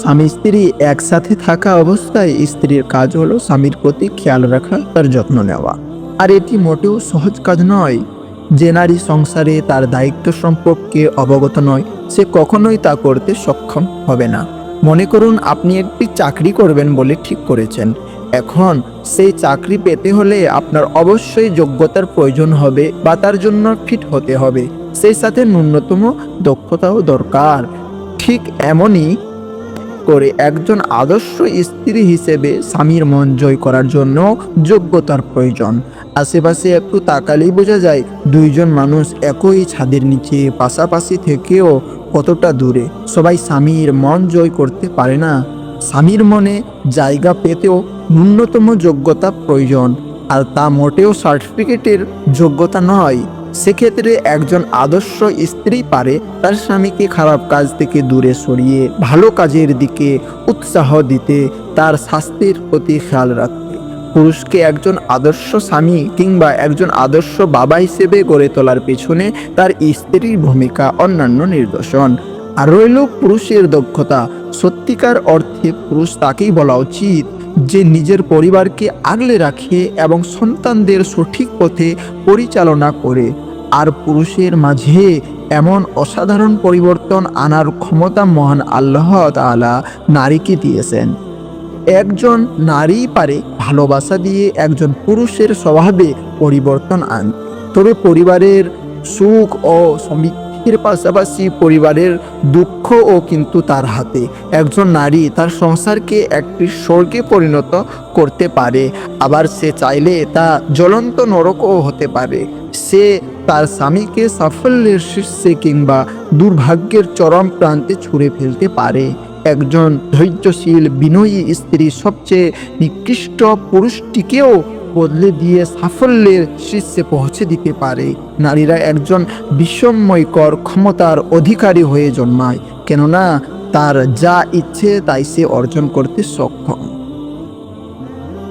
স্বামী স্ত্রী একসাথে থাকা অবস্থায় স্ত্রীর কাজ হলো স্বামীর প্রতি খেয়াল রাখা তার যত্ন নেওয়া। আর এটি মোটেও সহজ কাজ নয়। যে নারী সংসারে তার দায়িত্ব সম্পর্কে অবগত নয়, সে কখনোই তা করতে সক্ষম হবে না। মনে করুন, আপনি একটি চাকরি করবেন বলে ঠিক করেছেন। এখন সেই চাকরি পেতে হলে আপনার অবশ্যই যোগ্যতার প্রয়োজন হবে বা তার জন্য ফিট হতে হবে। সেই সাথে ন্যূনতম দক্ষতাও দরকার। ঠিক এমনই করে একজন আদর্শ স্ত্রী হিসেবে স্বামীর মন জয় করার জন্য যোগ্যতার প্রয়োজন। আশেপাশে একটু তাকালেই বোঝা যায়, দুইজন মানুষ একই ছাদের নিচে, পাশাপাশি থেকেও কতটা দূরে। সবাই স্বামীর মন জয় করতে পারে না। স্বামীর মনে জায়গা পেতেও ন্যূনতম যোগ্যতা প্রয়োজন, আর তা মোটেও সার্টিফিকেটের যোগ্যতা নয়। সেক্ষেত্রে একজন আদর্শ স্ত্রী পারে তার স্বামীকে খারাপ কাজ থেকে দূরে সরিয়ে ভালো কাজের দিকে উৎসাহ দিতে, তার স্বাস্থ্যের প্রতি খেয়াল রাখতে। পুরুষকে একজন আদর্শ স্বামী কিংবা একজন আদর্শ বাবা হিসেবে গড়ে তোলার পেছনে তার স্ত্রীর ভূমিকা অন্যান্য নিদর্শন। আর রইল পুরুষের দক্ষতা। সত্যিকার অর্থে পুরুষ তাকেই বলা উচিত যে নিজের পরিবারকে আগলে রাখে এবং সন্তানদের সঠিক পথে পরিচালনা করে। আর পুরুষের মাঝে এমন অসাধারণ পরিবর্তন আনার ক্ষমতা মহান আল্লাহ তালা নারীকে দিয়েছেন। একজন নারী পারে ভালোবাসা দিয়ে একজন পুরুষের স্বভাবে পরিবর্তন আন। তবে পরিবারের সুখ ও সমৃদ্ধির পাশাপাশি পরিবারের দুঃখও কিন্তু তার হাতে। একজন নারী তার সংসারকে একটি স্বর্গে পরিণত করতে পারে, আবার সে চাইলে তা জ্বলন্ত নরকও হতে পারে। সে তার স্বামীকে সাফল্যের শীর্ষে কিংবা দুর্ভাগ্যের চরম প্রান্তে ছুঁড়ে ফেলতে পারে। একজন ধৈর্যশীল, বিনয়ী স্ত্রী সবচেয়ে নিকৃষ্ট পুরুষটিকেও বদলে দিয়ে সাফল্যের শীর্ষে পৌঁছে দিতে পারে। নারীরা একজন বিষময়কর ক্ষমতার অধিকারী হয়ে জন্মায়, কেননা তার যা ইচ্ছে তাই সে অর্জন করতে সক্ষম।